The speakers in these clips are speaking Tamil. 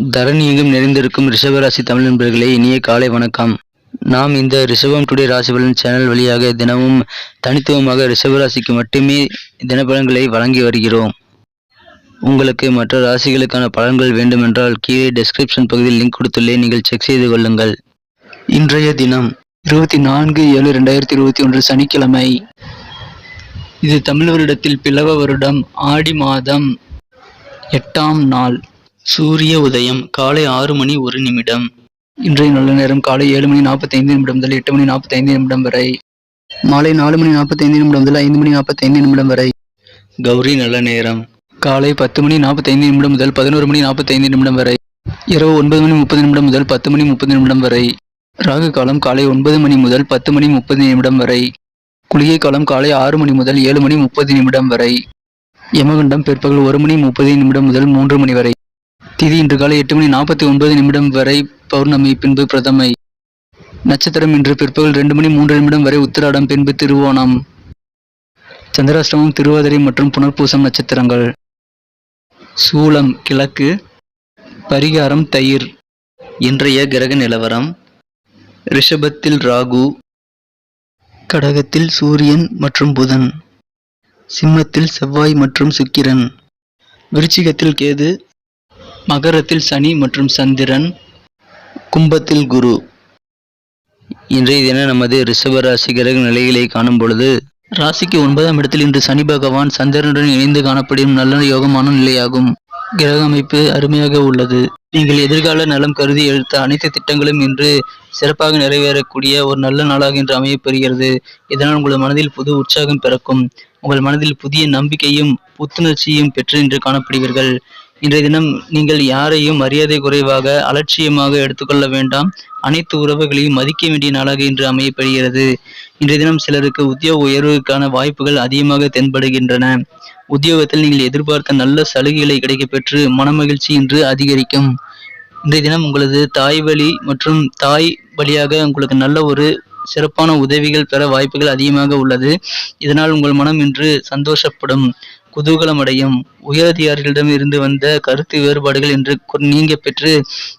தரணி எங்கும் நிறைந்திருக்கும் ரிஷபராசி தமிழ் நண்பர்களே இனிய காலை வணக்கம். நாம் இந்த ரிஷபம் டுடே ராசி பலன் சேனல் வழியாக தினமும் தனித்துவமாக ரிஷபராசிக்கு மட்டுமே தினப்பலன்களை வழங்கி வருகிறோம். உங்களுக்கு மற்ற ராசிகளுக்கான பலன்கள் வேண்டுமென்றால் கீழே டெஸ்கிரிப்ஷன் பகுதியில் லிங்க் கொடுத்துள்ளே நீங்கள் செக் செய்து கொள்ளுங்கள். இன்றைய தினம் இருபத்தி நான்கு ஏழு ரெண்டாயிரத்தி இருபத்தி ஒன்று சனிக்கிழமை. இது தமிழ் வருடத்தில் பிளவ வருடம் ஆடி மாதம் எட்டாம் நாள். சூரிய உதயம் காலை ஆறு மணி ஒரு நிமிடம். இன்றைய நல்ல நேரம் காலை ஏழு மணி நாற்பத்தைந்து நிமிடம் முதல் எட்டு மணி நாற்பத்தைந்து நிமிடம் வரை. மாலை நாலு மணி நாற்பத்தைந்து நிமிடம் முதல் ஐந்து மணி நாற்பத்தைந்து நிமிடம் வரை. கௌரி நல்ல நேரம். காலை பத்து மணி நாற்பத்தைந்து நிமிடம் முதல் பதினோரு மணி நாற்பத்தைந்து நிமிடம் வரை. இரவு ஒன்பது மணி முப்பது நிமிடம் முதல் பத்து மணி முப்பது நிமிடம் வரை. ராகு காலம் காலை ஒன்பது மணி முதல் பத்து மணி முப்பது நிமிடம் வரை. குளிகை காலம் காலை ஆறு மணி முதல் ஏழு மணி முப்பது நிமிடம் வரை. யமகண்டம் பிற்பகல் ஒரு மணி முப்பது நிமிடம் முதல் மூன்று மணி வரை. திதி இன்று காலை எட்டு மணி நாற்பத்தி ஒன்பது நிமிடம் வரை பௌர்ணமி பின்பு பிரதமை. நட்சத்திரம் இன்று பிற்பகல் ரெண்டு மணி மூன்று நிமிடம் வரை உத்திராடம் பின்பு திருவோணம். சந்திராஷ்டமம் திருவாதிரை மற்றும் புனர்பூசம் நட்சத்திரங்கள். சூலம் கிழக்கு. பரிகாரம் தயிர். இன்றைய கிரக நிலவரம். ரிஷபத்தில் ராகு. கடகத்தில் சூரியன் மற்றும் புதன். சிம்மத்தில் செவ்வாய் மற்றும் சுக்கிரன். விருச்சிகத்தில் கேது. மகரத்தில் சனி மற்றும் சந்திரன். கும்பத்தில் குரு. இன்றைய தினம் நமது ரிஷபராசி கிரக நிலைகளை காணும் பொழுது ராசிக்கு ஒன்பதாம் இடத்தில் இன்று சனி பகவான் சந்திரனுடன் இணைந்து காணப்படும் நல்ல யோகமான நிலையாகும். கிரக அமைப்பு அருமையாக உள்ளது. நீங்கள் எதிர்கால நலம் கருதி எடுத்த அனைத்து திட்டங்களும் இன்று சிறப்பாக நிறைவேறக்கூடிய ஒரு நல்ல நாளாக இன்று அமையப்பெறுகிறது. இதனால் உங்கள் மனதில் புது உற்சாகம் பிறக்கும். உங்கள் மனதில் புதிய நம்பிக்கையும் புத்துணர்ச்சியும் பெற்று இன்று காணப்படுவீர்கள். இன்றைய தினம் நீங்கள் யாரையும் மரியாதை குறைவாக அலட்சியமாக எடுத்துக்கொள்ள வேண்டாம். அனைத்து உறவுகளையும் மதிக்க வேண்டிய நாளாக இன்று அமையப்படுகிறது இன்றைய தினம் சிலருக்கு உத்தியோக உயர்வுக்கான வாய்ப்புகள் அதிகமாக தென்படுகின்றன. உத்தியோகத்தில் நீங்கள் எதிர்பார்த்த நல்ல சலுகைகளை கிடைக்கப்பெற்று மனமகிழ்ச்சி இன்று அதிகரிக்கும். இன்றைய தினம் உங்களது தாய் வழி மற்றும் தாய் வழியாக உங்களுக்கு நல்ல ஒரு சிறப்பான உதவிகள் பெற வாய்ப்புகள் அதிகமாக உள்ளது. இதனால் உங்கள் மனம் இன்று சந்தோஷப்படும். குதூகலம் அடையும் உயரதிகாரிகளிடம் இருந்து வந்த கருத்து வேறுபாடுகள் என்று நீங்க பெற்று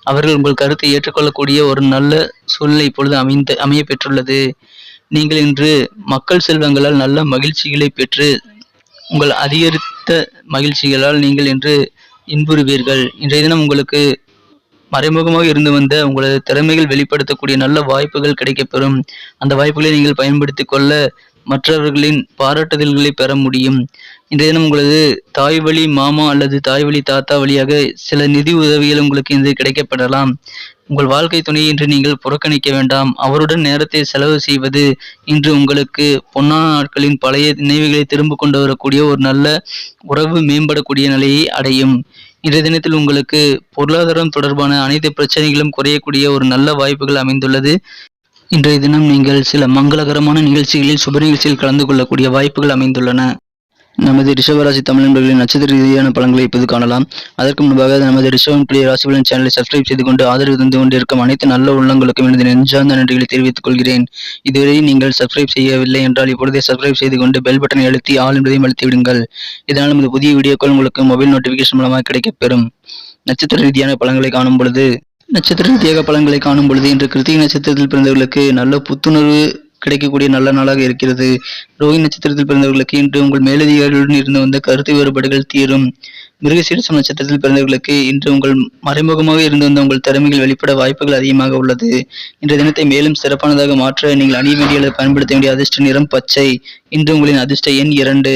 அவர்கள் உங்கள் கருத்தை ஏற்றுக்கொள்ளக்கூடிய ஒரு நல்ல சூழ்நிலை இப்பொழுது அமைந்த அமைய பெற்றுள்ளது. நீங்கள் இன்று மக்கள் செல்வங்களால் நல்ல மகிழ்ச்சிகளை பெற்று உங்கள் அதிகரித்த மகிழ்ச்சிகளால் நீங்கள் இன்று இன்புறுவீர்கள். இன்றைய தினம் உங்களுக்கு மறைமுகமாக இருந்து வந்த உங்களது திறமைகள் வெளிப்படுத்தக்கூடிய நல்ல வாய்ப்புகள் கிடைக்கப்பெறும். அந்த வாய்ப்புகளை நீங்கள் பயன்படுத்திக் கொள்ள மற்றவர்களின் பாராட்டுதல்களை பெற முடியும். இன்றைய தினம் உங்களது தாய் வழி மாமா அல்லது தாய் வழி தாத்தா வழியாக சில நிதி உதவிகள் உங்களுக்கு இன்று கிடைக்கப்படலாம். உங்கள் வாழ்க்கை துணையை இன்று நீங்கள் புறக்கணிக்க வேண்டாம். அவருடன் நேரத்தை செலவு செய்வது இன்று உங்களுக்கு பொன்னான நாட்களின் பழைய நினைவுகளை திரும்ப கொண்டு வரக்கூடிய ஒரு நல்ல உறவு மேம்படக்கூடிய நிலையை அடையும். இன்றைய தினத்தில் உங்களுக்கு பொருளாதாரம் தொடர்பான அனைத்து பிரச்சனைகளும் குறையக்கூடிய ஒரு நல்ல வாய்ப்புகள் அமைந்துள்ளது. இன்றைய தினம் நீங்கள் சில மங்களகரமான நிகழ்ச்சிகளில் சுப நிகழ்ச்சியில் கலந்து கொள்ளக்கூடிய வாய்ப்புகள் அமைந்துள்ளன. நமது ரிஷபராசி தமிழ்நாடுகளின் நட்சத்திர ரீதியான பலன்களை இப்போது காணலாம். அதற்கு முன்பாக நமது ரிஷபம் பிரிய ராசிபலன் சேனலை சப்ஸ்கிரைப் செய்து கொண்டு ஆதரவு தந்து கொண்டிருக்கும் அனைத்து நல்ல உள்ளங்களுக்கும் எனது நெஞ்சார்ந்த நன்றிகளை தெரிவித்துக் கொள்கிறேன். இதுவரை நீங்கள் சப்ஸ்கிரைப் செய்யவில்லை என்றால் இப்பொழுதே சப்ஸ்கிரைப் செய்து கொண்டு பெல் பட்டனை அழுத்தி ஆள் என்பதையும் அழுத்தி விடுங்கள் இதனால் நமது புதிய வீடியோக்கள் உங்களுக்கு மொபைல் நோட்டிபிகேஷன் மூலமாக கிடைக்கப்பெறும் நட்சத்திர ரீதியான பலன்களை காணும் பொழுது நட்சத்திர ரீதியாக பலன்களை காணும் பொழுது இன்று கிருத்திகை நட்சத்திரத்தில் பிறந்தவர்களுக்கு நல்ல புத்துணர்வு கிடைக்கக்கூடிய நல்ல நாளாக இருக்கிறது. ரோஹி நட்சத்திரத்தில் பிறந்தவர்களுக்கு இன்று உங்கள் மேலதிகாரிகளுடன் இருந்து வந்த கருத்து வேறுபாடுகள் தீரும். மிருகசீரசம் நட்சத்திரத்தில் பிறந்தவர்களுக்கு இன்று உங்கள் மறைமுகமாக இருந்து வந்த உங்கள் திறமைகள் வெளிப்பட வாய்ப்புகள் அதிகமாக உள்ளது. இன்றைய தினத்தை மேலும் சிறப்பானதாக மாற்ற நீங்கள் அணிய வேண்டிய பயன்படுத்த வேண்டிய அதிர்ஷ்ட நிறம் பச்சை. இன்று உங்களின் அதிர்ஷ்ட எண் இரண்டு.